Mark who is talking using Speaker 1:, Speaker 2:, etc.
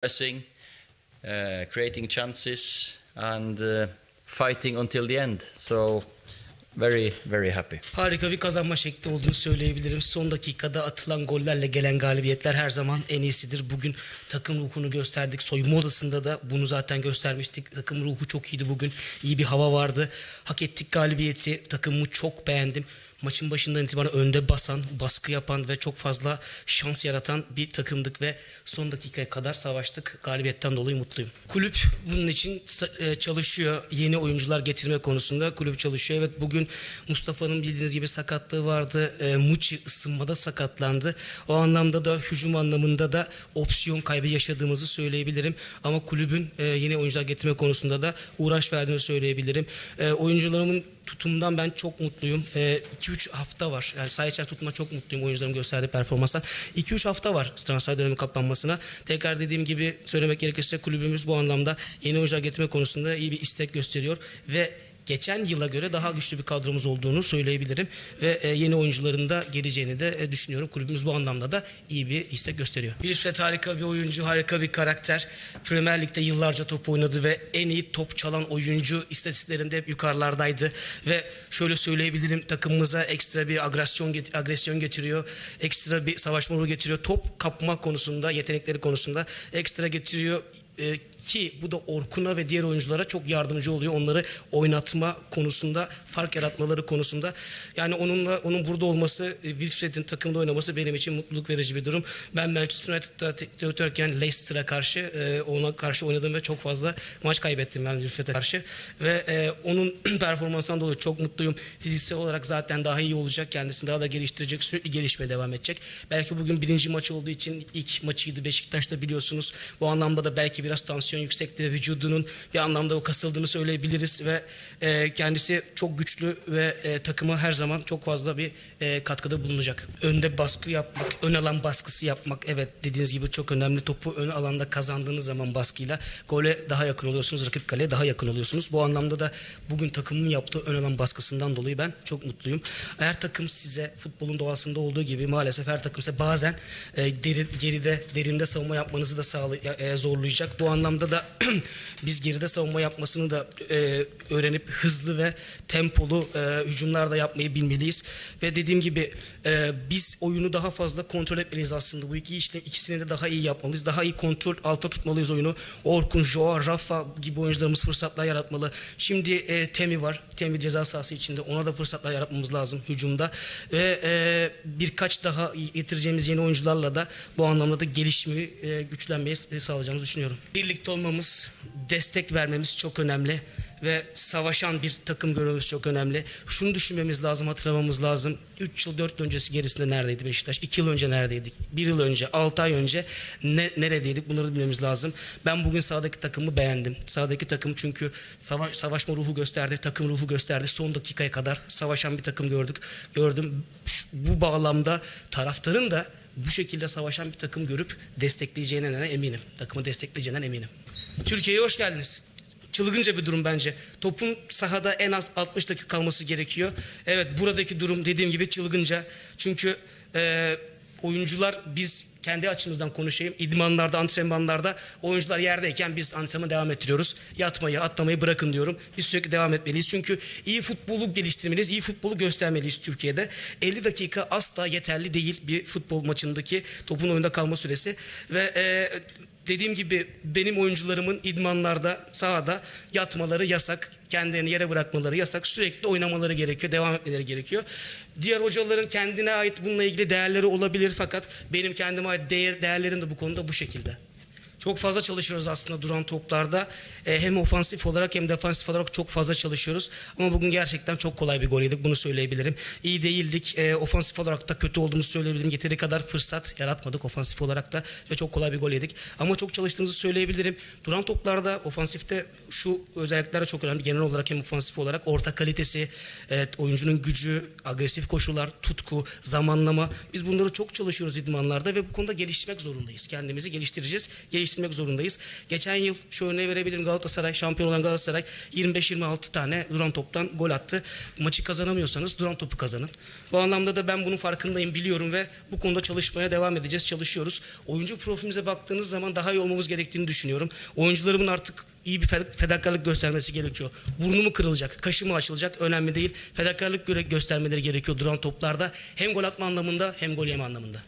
Speaker 1: pressing, uh, creating chances, and uh, fighting until the end. So, very, very happy.
Speaker 2: Harika bir kazanma şekli olduğunu söyleyebilirim. Son dakikada atılan gollerle gelen galibiyetler her zaman en iyisidir. Bugün takım ruhunu gösterdik. Soyunma odasında da bunu zaten göstermiştik. Takım ruhu çok iyiydi bugün. İyi bir hava vardı. Hak ettik galibiyeti. Takımımı çok beğendim. Maçın başından itibaren önde basan, baskı yapan ve çok fazla şans yaratan bir takımdık ve son dakikaya kadar savaştık. Galibiyetten dolayı mutluyum. Kulüp bunun için e, çalışıyor. Yeni oyuncular getirme konusunda kulüp çalışıyor. Evet bugün Mustafa'nın bildiğiniz gibi sakatlığı vardı. E, Muçi ısınmada sakatlandı. O anlamda da hücum anlamında da opsiyon kaybı yaşadığımızı söyleyebilirim. Ama kulübün e, yeni oyuncular getirme konusunda da uğraş verdiğini söyleyebilirim. E, oyuncularımın tutumdan ben çok mutluyum. 2-3 hafta var. Yani saha içeri tutma çok mutluyum oyuncuların gösterdiği performanstan. 2-3 hafta var transfer dönemi kapanmasına. Tekrar dediğim gibi söylemek gerekirse kulübümüz bu anlamda yeni oyuncular getirme konusunda iyi bir istek gösteriyor ve geçen yıla göre daha güçlü bir kadromuz olduğunu söyleyebilirim ve e, yeni oyuncuların da geleceğini de e, düşünüyorum. Kulübümüz bu anlamda da iyi bir istek gösteriyor. Wilfred harika bir oyuncu, harika bir karakter. Premier Lig'de yıllarca top oynadı ve en iyi top çalan oyuncu istatistiklerinde hep yukarılardaydı ve şöyle söyleyebilirim takımımıza ekstra bir agresyon agresyon getiriyor. Ekstra bir savaşma ruhu getiriyor. Top kapma konusunda, yetenekleri konusunda ekstra getiriyor. Ee, ki bu da Orkun'a ve diğer oyunculara çok yardımcı oluyor. Onları oynatma konusunda, fark yaratmaları konusunda. Yani onunla onun burada olması, e, Wilfred'in takımda oynaması benim için mutluluk verici bir durum. Ben Manchester United'da direktörken Leicester'a karşı e, ona karşı oynadım ve çok fazla maç kaybettim ben Wilfred'e karşı ve e, onun performansından dolayı çok mutluyum. Fiziksel olarak zaten daha iyi olacak. Kendisini daha da geliştirecek. Sürekli gelişmeye devam edecek. Belki bugün birinci maçı olduğu için ilk maçıydı Beşiktaş'ta biliyorsunuz. Bu anlamda da belki biraz tansiyon yüksekti ve vücudunun bir anlamda o kasıldığını söyleyebiliriz ve e, kendisi çok güçlü ve e, takıma her zaman çok fazla bir e, katkıda bulunacak. Önde baskı yapmak, ön alan baskısı yapmak evet dediğiniz gibi çok önemli. Topu ön alanda kazandığınız zaman baskıyla gole daha yakın oluyorsunuz. Rakip kaleye daha yakın oluyorsunuz. Bu anlamda da bugün takımın yaptığı ön alan baskısından dolayı ben çok mutluyum. Her takım size futbolun doğasında olduğu gibi maalesef her takım size bazen e, deri, geride derinde savunma yapmanızı da sağlay- e, zorlayacak. Bu anlamda da biz geride savunma yapmasını da e, öğrenip hızlı ve tempolu e, hücumlar da yapmayı bilmeliyiz. Ve dediğim gibi e, biz oyunu daha fazla kontrol etmeliyiz aslında. Bu iki işte ikisini de daha iyi yapmalıyız. Daha iyi kontrol alta tutmalıyız oyunu. Orkun, Joao, Rafa gibi oyuncularımız fırsatlar yaratmalı. Şimdi e, Temi var. Temi ceza sahası içinde. Ona da fırsatlar yaratmamız lazım hücumda. Ve e, birkaç daha getireceğimiz yeni oyuncularla da bu anlamda da gelişmeyi, e, güçlenmeyi sağlayacağımızı düşünüyorum. Birlikte olmamız, destek vermemiz çok önemli ve savaşan bir takım görmemiz çok önemli. Şunu düşünmemiz lazım, hatırlamamız lazım. 3 yıl 4 yıl öncesi gerisinde neredeydi Beşiktaş? 2 yıl önce neredeydik? 1 yıl önce, 6 ay önce ne, neredeydik? Bunları bilmemiz lazım. Ben bugün sahadaki takımı beğendim. Sahadaki takım çünkü savaş, savaşma ruhu gösterdi, takım ruhu gösterdi. Son dakikaya kadar savaşan bir takım gördük. Gördüm. Bu bağlamda taraftarın da bu şekilde savaşan bir takım görüp destekleyeceğine eminim. Takımı destekleyeceğinden eminim. Türkiye'ye hoş geldiniz. Çılgınca bir durum bence. Topun sahada en az 60 dakika kalması gerekiyor. Evet buradaki durum dediğim gibi çılgınca. Çünkü e, oyuncular biz kendi açımızdan konuşayım. İdmanlarda, antrenmanlarda oyuncular yerdeyken biz antrenmanı devam ettiriyoruz. Yatmayı, atlamayı bırakın diyorum. Biz sürekli devam etmeliyiz. Çünkü iyi futbolu geliştirmeliyiz, iyi futbolu göstermeliyiz Türkiye'de. 50 dakika asla yeterli değil bir futbol maçındaki topun oyunda kalma süresi. Ve e, dediğim gibi benim oyuncularımın idmanlarda, sahada yatmaları yasak. Kendilerini yere bırakmaları yasak. Sürekli oynamaları gerekiyor, devam etmeleri gerekiyor. Diğer hocaların kendine ait bununla ilgili değerleri olabilir fakat benim kendime ait değer, değerlerim de bu konuda bu şekilde. Çok fazla çalışıyoruz aslında duran toplarda. E, hem ofansif olarak hem defansif olarak çok fazla çalışıyoruz. Ama bugün gerçekten çok kolay bir gol yedik. Bunu söyleyebilirim. İyi değildik. E, ofansif olarak da kötü olduğumuzu söyleyebilirim. Yeteri kadar fırsat yaratmadık ofansif olarak da. Ve çok kolay bir gol yedik. Ama çok çalıştığımızı söyleyebilirim. Duran toplarda ofansifte şu özellikler çok önemli. Genel olarak hem ofansif olarak orta kalitesi, evet, oyuncunun gücü, agresif koşular, tutku, zamanlama. Biz bunları çok çalışıyoruz idmanlarda ve bu konuda geliştirmek zorundayız. Kendimizi geliştireceğiz. Geliştirmek silmek zorundayız. Geçen yıl şu örneği verebilirim Galatasaray, şampiyon olan Galatasaray 25-26 tane duran toptan gol attı. Maçı kazanamıyorsanız duran topu kazanın. Bu anlamda da ben bunun farkındayım, biliyorum ve bu konuda çalışmaya devam edeceğiz, çalışıyoruz. Oyuncu profilimize baktığınız zaman daha iyi olmamız gerektiğini düşünüyorum. Oyuncularımın artık iyi bir fed- fedakarlık göstermesi gerekiyor. Burnu mu kırılacak, kaşı mı açılacak önemli değil. Fedakarlık göstermeleri gerekiyor duran toplarda. Hem gol atma anlamında hem gol yeme anlamında.